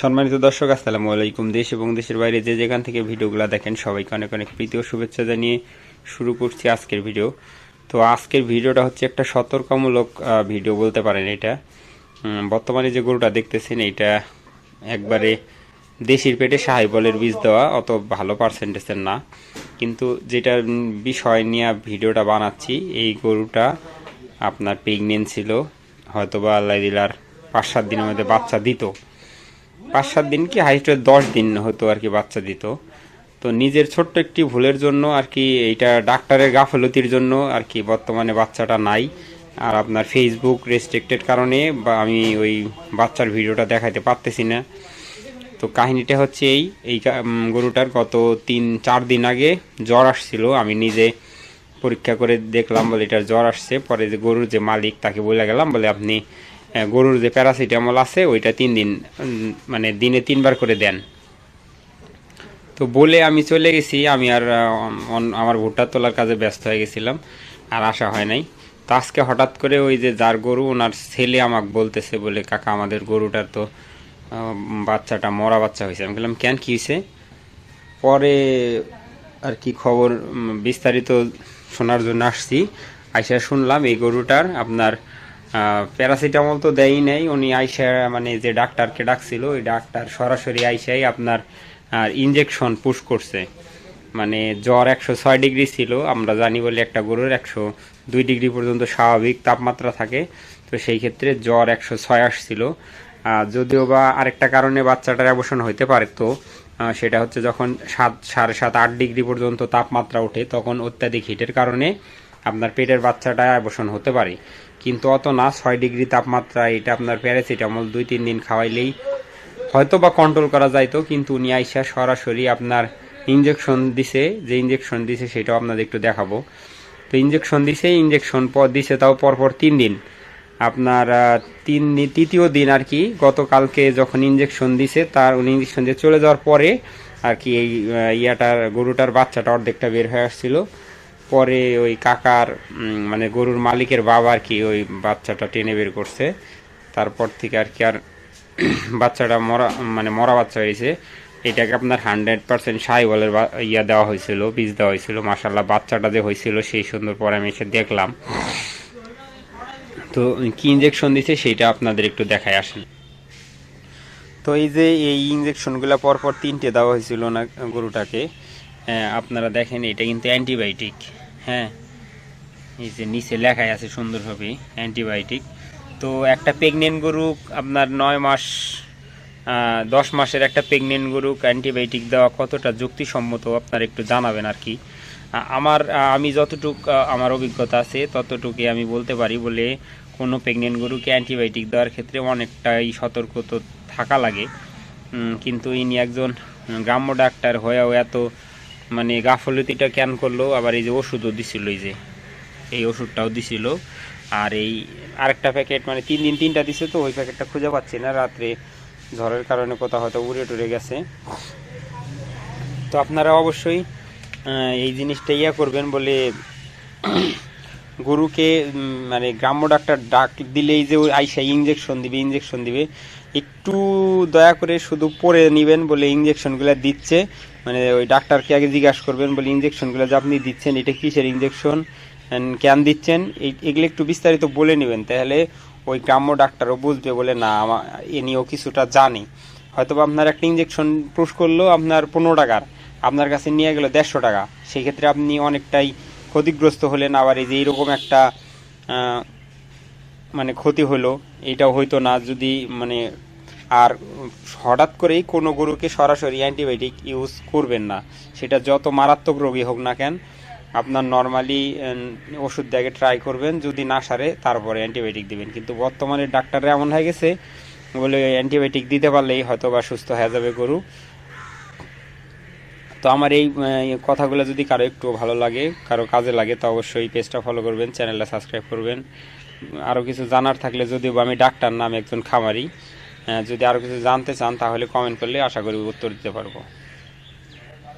সম্মানিত দর্শক আসসালামু আলাইকুম। দেশ এবং দেশের বাইরে যে যেখান থেকে ভিডিওগুলো দেখেন সবাইকে অনেক অনেক প্রীতি ও শুভেচ্ছা জানিয়ে শুরু করছি আজকের ভিডিও। তো আজকের ভিডিওটা হচ্ছে একটা সতর্কমূলক ভিডিও বলতে পারেন এটা। বর্তমানে যে গরুটা দেখতেছেন এইটা একবারে দেশির পেটে সাহেবলের বীজ দেওয়া অত ভালো পার্সেন্টেজের না। কিন্তু উম, বিষয় নিয়ে ভিডিওটা বানাচ্ছি এই গরুটা আপনার প্রেগনেন্ট ছিল হয়তোবা আল্লাহ দিলার পাঁচ সাত দিনের মধ্যে বাচ্চা দিত। পাঁচ সাত দিন কি হাইস্ট দশ দিন হতো আর কি বাচ্চা দিত। তো নিজের ছোট্ট একটি ভুলের জন্য আর কি এইটা ডাক্তারের গাফলতির জন্য আর কি বর্তমানে বাচ্চাটা নাই। আর আপনার ফেসবুক রেস্ট্রিক্টেড কারণে বা আমি ওই বাচ্চার ভিডিওটা দেখাতে পারতেছি না। তো কাহিনিটা হচ্ছে এই এই গরুটার গত তিন, চার দিন আগে জ্বর আসছিল। আমি নিজে পরীক্ষা করে দেখলাম বলে এটার জ্বর আসছে। পরে যে গরুর যে মালিক তাকে বলে গেলাম বলে আপনি গরুর যে প্যারাসিটামল আছে, ওইটা তিন দিন মানে দিনে তিনবার করে দেন। তো বলে আমি চলে গেছি, আমি আর আমার ভুট্টা তোলার কাজে ব্যস্ত হয়ে গেছিলাম, আর আসা হয় নাই। তো আজকে হঠাৎ করে ওই যে যার গরু, ওনার ছেলে আমাকে বলতেছে বলে, কাকা, আমাদের গরুটার তো বাচ্চাটা, মরা বাচ্চা হয়েছে। আমি বললাম, কেন, কী হয়েছে? পরে আর কি খবর বিস্তারিত শোনার জন্য আসছি। আইসা শুনলাম, এই গরুটার আপনার প্যারাসিটামল তো দেয়ই নাই। উনি আইসা মানে যে ডাক্তারকে ডাকছিল, ওই ডাক্তার সরাসরি আইসাই আপনার ইঞ্জেকশন পুশ করছে। মানে জ্বর একশো ছয় ডিগ্রি ছিল, আমরা জানি বলে একটা গরুর একশো দুই ডিগ্রি পর্যন্ত স্বাভাবিক তাপমাত্রা থাকে, তো সেই ক্ষেত্রে জ্বর একশো ছয় আসছিল। যদিও বা আরেকটা কারণে বাচ্চাটার অবসান হইতে পারে তো সেটা হচ্ছে যখন সাত, সাড়ে সাত, আট ডিগ্রি পর্যন্ত তাপমাত্রা ওঠে, তখন অত্যাধিক হিটের কারণে আপনার পেটের বাচ্চাটা অবসান হতে পারে। কিন্তু অত না, ছয় ডিগ্রি তাপমাত্রা, এটা আপনার প্যারাসিটামল দুই, তিন দিন খাওয়াইলেই হয়তো বা কন্ট্রোল করা যাইতো, কিন্তু উনি আইসা সরাসরি আপনার ইঞ্জেকশন দিছে, যে ইঞ্জেকশন দিছে সেটাও আপনাদের একটু দেখাবো। তো ইঞ্জেকশন দিছে ইঞ্জেকশন পর দিছে তাও পরপর তিন দিন। আপনার তিন তৃতীয় দিন আর কি, গতকালকে যখন ইঞ্জেকশন দিছে, তার উনি ইঞ্জেকশন দিয়ে চলে যাওয়ার পরে আর কি এই ইয়াটার, গরুটার বাচ্চাটা অর্ধেকটা বের হয়ে আসছিল। পরে ওই কাকার মানে গরুর মালিকের বাবা আর কি ওই বাচ্চাটা টেনে বের করছে। তারপর থেকে আর কি আর বাচ্চাটা মরা মানে মরা বাচ্চা হয়েছে। এটাকে আপনার হান্ড্রেড পার্সেন্ট সাইবলের ইয়া দেওয়া হয়েছিল, বীজ দেওয়া হয়েছিল। মাসাল্লাহ বাচ্চাটা যে হয়েছিল সেই সুন্দর পরে আমি এসে দেখলাম। তো কি ইঞ্জেকশন দিছে সেটা আপনাদের একটু দেখায় আসেন। তো এই যে এই ইঞ্জেকশনগুলো পরপর তিনটে দেওয়া হয়েছিল না গরুটাকে হ্যাঁ, আপনারা দেখেন এটা কিন্তু অ্যান্টিবায়োটিক। হ্যাঁ এই যে নিচে লেখাই আছে সুন্দরভাবে অ্যান্টিবায়োটিক। তো একটা প্রেগনেন্ট গরু আপনার নয় মাস দশ মাসের একটা প্রেগনেন্ট গরু অ্যান্টিবায়োটিক দেওয়া কতটা যুক্তিসম্মত আপনার একটু জানাবেন আর কি। আমার আমি যতটুক আমার অভিজ্ঞতা আছে ততটুকুই আমি বলতে পারি বলে কোনো প্রেগনেন্ট গরুকে অ্যান্টিবায়োটিক দেওয়ার ক্ষেত্রে অনেকটাই সতর্ক তো থাকা লাগে। কিন্তু ইনি একজন গ্রাম্য ডাক্তার হয়েও এত মানে গাফলতিটা ক্যান করল? আবার এই যে ওষুধও দিছিল, এই যে এই ওষুধটাও দিছিল। আর এই আরেকটা প্যাকেট মানে তিন দিন তিনটা দিছে তো, ওই প্যাকেটটা খুঁজে পাচ্ছি না। রাত্রে ঝড়ের কারণে কোথাও হয়তো উড়ে টুরে গেছে। তো আপনারা অবশ্যই এই জিনিসটা ইয়া করবেন বলে গরুকে মানে গ্রাম্য ডাক্তার ডাক দিলেই যে আইসা ইঞ্জেকশন দিবে ইঞ্জেকশন দিবে। একটু দয়া করে শুধু পরে নেবেন বলে ইঞ্জেকশনগুলো দিচ্ছে। মানে ওই ডাক্তারকে আগে জিজ্ঞাসা করবেন বলে ইঞ্জেকশনগুলো যে আপনি দিচ্ছেন, এটা কিসের ইঞ্জেকশন কেন দিচ্ছেন? এগুলো একটু বিস্তারিত বলে নেবেন, তাহলে ওই গ্রাম্য ডাক্তারও বুঝবে বলে, না আমার এ নিয়েও কিছুটা জানি। হয়তো আপনার একটা ইঞ্জেকশন পুশ করল, আপনার পনেরো টাকার, আপনার কাছে নিয়ে গেলো দেড়শো টাকা। সেই ক্ষেত্রে আপনি অনেকটাই ক্ষতিগ্রস্ত হলেন, আবার এই যে এইরকম একটা মানে ক্ষতি হলো, এটাও হয়তো না। যদি মানে আর হঠাৎ করেই কোনো গরুকে সরাসরি অ্যান্টিবায়োটিক ইউজ করবেন না। সেটা যত মারাত্মক রোগী হোক না কেন, আপনার নর্মালি ওষুধ দেখে ট্রাই করবেন, যদি না সারে তারপরে অ্যান্টিবায়োটিক দিবেন। কিন্তু বর্তমানে ডাক্তাররা এমন হয়ে গেছে, বলে অ্যান্টিবায়োটিক দিতে পারলেই হয়তো বা সুস্থ হয়ে যাবে গরু। তো আমার এই কথাগুলো যদি কারও একটু ভালো লাগে, কারও কাজে লাগে, তো অবশ্যই পেজটা ফলো করবেন চ্যানেলটা সাবস্ক্রাইব করবেন। আরও কিছু জানার থাকলে যদিও আমি ডাক্তার নাম একজন খামারি। যদি আরও কিছু জানতে চান তাহলে কমেন্ট করলে আশা করি উত্তর দিতে পারব।